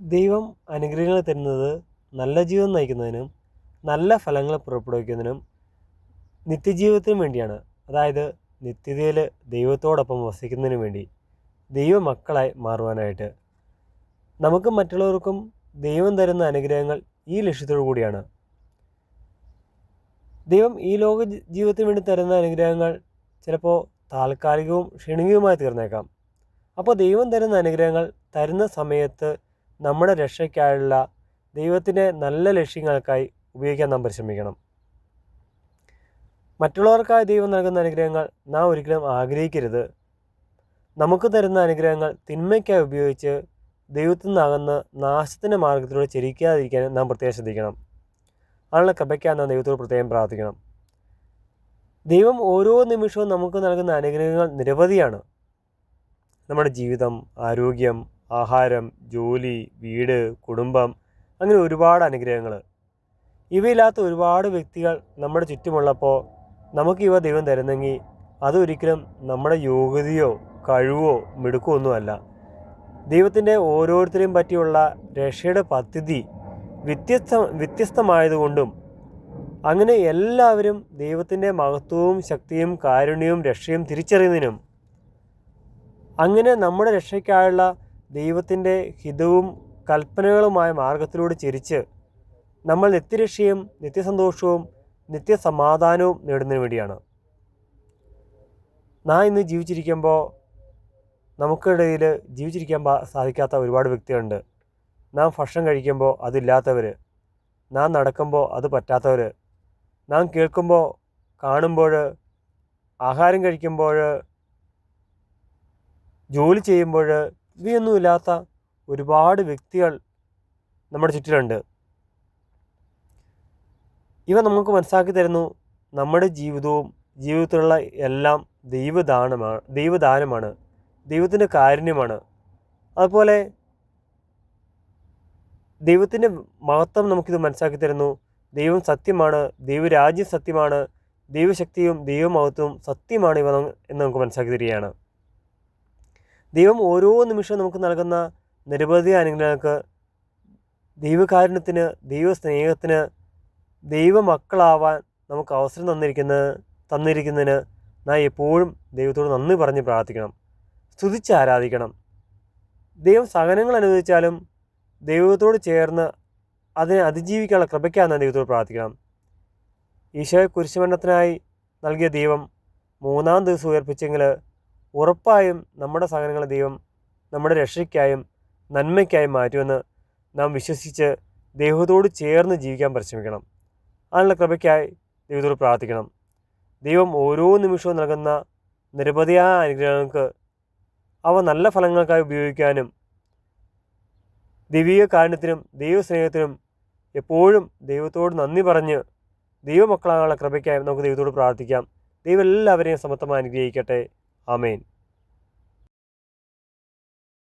ദൈവം അനുഗ്രഹങ്ങൾ തരുന്നത് നല്ല ജീവിതം നയിക്കുന്നതിനും നല്ല ഫലങ്ങൾ പുറപ്പെടുവിക്കുന്നതിനും നിത്യജീവിതത്തിനും വേണ്ടിയാണ്. അതായത് നിത്യതയിൽ ദൈവത്തോടൊപ്പം വസിക്കുന്നതിനു വേണ്ടി ദൈവമക്കളായി മാറുവാനായിട്ട്. നമുക്കും മറ്റുള്ളവർക്കും ദൈവം തരുന്ന അനുഗ്രഹങ്ങൾ ഈ ലക്ഷ്യത്തോടു കൂടിയാണ്. ദൈവം ഈ ലോക ജീവിതത്തിന് വേണ്ടി തരുന്ന അനുഗ്രഹങ്ങൾ ചിലപ്പോൾ താൽക്കാലികവും ക്ഷണികവുമായി തീർന്നേക്കാം. അപ്പോൾ ദൈവം തരുന്ന അനുഗ്രഹങ്ങൾ തരുന്ന സമയത്ത് നമ്മുടെ രക്ഷയ്ക്കായുള്ള ദൈവത്തിന്റെ നല്ല ലക്ഷ്യങ്ങൾക്കായി ഉപയോഗിക്കാൻ നാം പരിശ്രമിക്കണം. മറ്റുള്ളവർക്കായി ദൈവം നൽകുന്ന അനുഗ്രഹങ്ങൾ നാം ഒരിക്കലും ആഗ്രഹിക്കരുത്. നമുക്ക് തരുന്ന അനുഗ്രഹങ്ങൾ തിന്മയ്ക്കായി ഉപയോഗിച്ച് ദൈവത്തിൽ നിന്നകന്ന് നാശത്തിന്റെ മാർഗത്തിലൂടെ ചരിക്കാതിരിക്കാൻ നാം പ്രത്യേകം ശ്രദ്ധിക്കണം. അതിനുള്ള കൃപയ്ക്കാൻ നാം ദൈവത്തോട് പ്രത്യേകം പ്രാർത്ഥിക്കണം. ദൈവം ഓരോ നിമിഷവും നമുക്ക് നൽകുന്ന അനുഗ്രഹങ്ങൾ നിരവധിയാണ്. നമ്മുടെ ജീവിതം ആരോഗ്യം ആഹാരം ജോലി വീട് കുടുംബം അങ്ങനെ ഒരുപാട് അനുഗ്രഹങ്ങൾ. ഇവയില്ലാത്ത ഒരുപാട് വ്യക്തികൾ നമ്മുടെ ചുറ്റുമുള്ളപ്പോൾ നമുക്ക് ഇവ ദൈവം തരുന്നെങ്കിൽ അതൊരിക്കലും നമ്മുടെ യോഗ്യതയോ കഴിവോ മിടുക്കോ ഒന്നുമല്ല ദൈവത്തിന്റെ ഓരോരുത്തരെയും പറ്റിയുള്ള രക്ഷയുടെ പദ്ധതി വ്യത്യസ്ത വ്യത്യസ്തമായതുകൊണ്ടും അങ്ങനെ എല്ലാവരും ദൈവത്തിന്റെ മഹത്വവും ശക്തിയും കാരുണ്യവും രക്ഷയും തിരിച്ചറിയുന്നതിനും അങ്ങനെ നമ്മുടെ രക്ഷയ്ക്കായുള്ള ദൈവത്തിന്റെ ഹിതവും കൽപ്പനകളുമായ മാർഗത്തിലൂടെ ചിരിച്ച് നമ്മൾ നിത്യരക്ഷയും നിത്യസന്തോഷവും നിത്യസമാധാനവും നേടുന്നതിന് വേണ്ടിയാണ്. നാം ഇന്ന് ജീവിച്ചിരിക്കുമ്പോൾ നമുക്കിടയിൽ ജീവിച്ചിരിക്കാൻ സാധിക്കാത്ത ഒരുപാട് വ്യക്തികളുണ്ട്. നാം ഭക്ഷണം കഴിക്കുമ്പോൾ അതില്ലാത്തവർ നാം നടക്കുമ്പോൾ അത് പറ്റാത്തവർ നാം കേൾക്കുമ്പോൾ കാണുമ്പോൾ ആഹാരം കഴിക്കുമ്പോൾ ജോലി ചെയ്യുമ്പോൾ ഇവയൊന്നുമില്ലാത്ത ഒരുപാട് വ്യക്തികൾ നമ്മുടെ ചുറ്റിലുണ്ട്. ഇവ നമുക്ക് മനസ്സിലാക്കി തരുന്നു നമ്മുടെ ജീവിതവും ജീവിതത്തിലുള്ള എല്ലാം ദൈവദാനമാണ് ദൈവദാനമാണ് ദൈവത്തിന്റെ കാരുണ്യമാണ്. അതുപോലെ ദൈവത്തിന്റെ മഹത്വം നമുക്കിത് മനസ്സിലാക്കി തരുന്നു. ദൈവം സത്യമാണ് ദൈവരാജ്യം സത്യമാണ് ദൈവശക്തിയും ദൈവമഹത്വവും സത്യമാണ് ഇവ എന്ന് നമുക്ക് മനസ്സിലാക്കി തരികയാണ്. ദൈവം ഓരോ നിമിഷവും നമുക്ക് നൽകുന്ന നിരവധി അനുഗ്രഹങ്ങൾക്ക് ദൈവകാരുണ്യത്തിന് ദൈവസ്നേഹത്തിന് ദൈവമക്കളാവാൻ നമുക്ക് അവസരം തന്നിരിക്കുന്ന തന്നിരിക്കുന്നതിന് നാം എപ്പോഴും ദൈവത്തോട് നന്ദി പറഞ്ഞ് പ്രാർത്ഥിക്കണം. സ്തുതിച്ച് ആരാധിക്കണം. ദൈവം സഹനങ്ങൾ അനുവദിച്ചാലും ദൈവത്തോട് ചേർന്ന് അതിനെ അതിജീവിക്കാനുള്ള കൃപയ്ക്കാന്ന് ദൈവത്തോട് പ്രാർത്ഥിക്കണം. ഈശോയെ കുരിശുമരണത്തിനായി നൽകിയ ദൈവം മൂന്നാം ദിവസം ഉയർപ്പിച്ചെങ്കിൽ ഉറപ്പായും നമ്മുടെ സഹനങ്ങളെ ദൈവം നമ്മുടെ രക്ഷയ്ക്കായും നന്മയ്ക്കായും മാറ്റുമെന്ന് നാം വിശ്വസിച്ച് ദൈവത്തോട് ചേർന്ന് ജീവിക്കാൻ പരിശ്രമിക്കണം. അതിനുള്ള കൃപയ്ക്കായി ദൈവത്തോട് പ്രാർത്ഥിക്കണം. ദൈവം ഓരോ നിമിഷവും നൽകുന്ന നിരവധിയായ അനുഗ്രഹങ്ങൾക്ക് അവ നല്ല ഫലങ്ങൾക്കായി ഉപയോഗിക്കാനും ദൈവീക കാരണത്തിനും ദൈവസ്നേഹത്തിനും എപ്പോഴും ദൈവത്തോട് നന്ദി പറഞ്ഞ് ദൈവമക്കളാകാനുള്ള കൃപയ്ക്കായി നമുക്ക് ദൈവത്തോട് പ്രാർത്ഥിക്കാം. ദൈവം എല്ലാവരെയും സമത്വമായി അനുഗ്രഹിക്കട്ടെ. ஆமேன்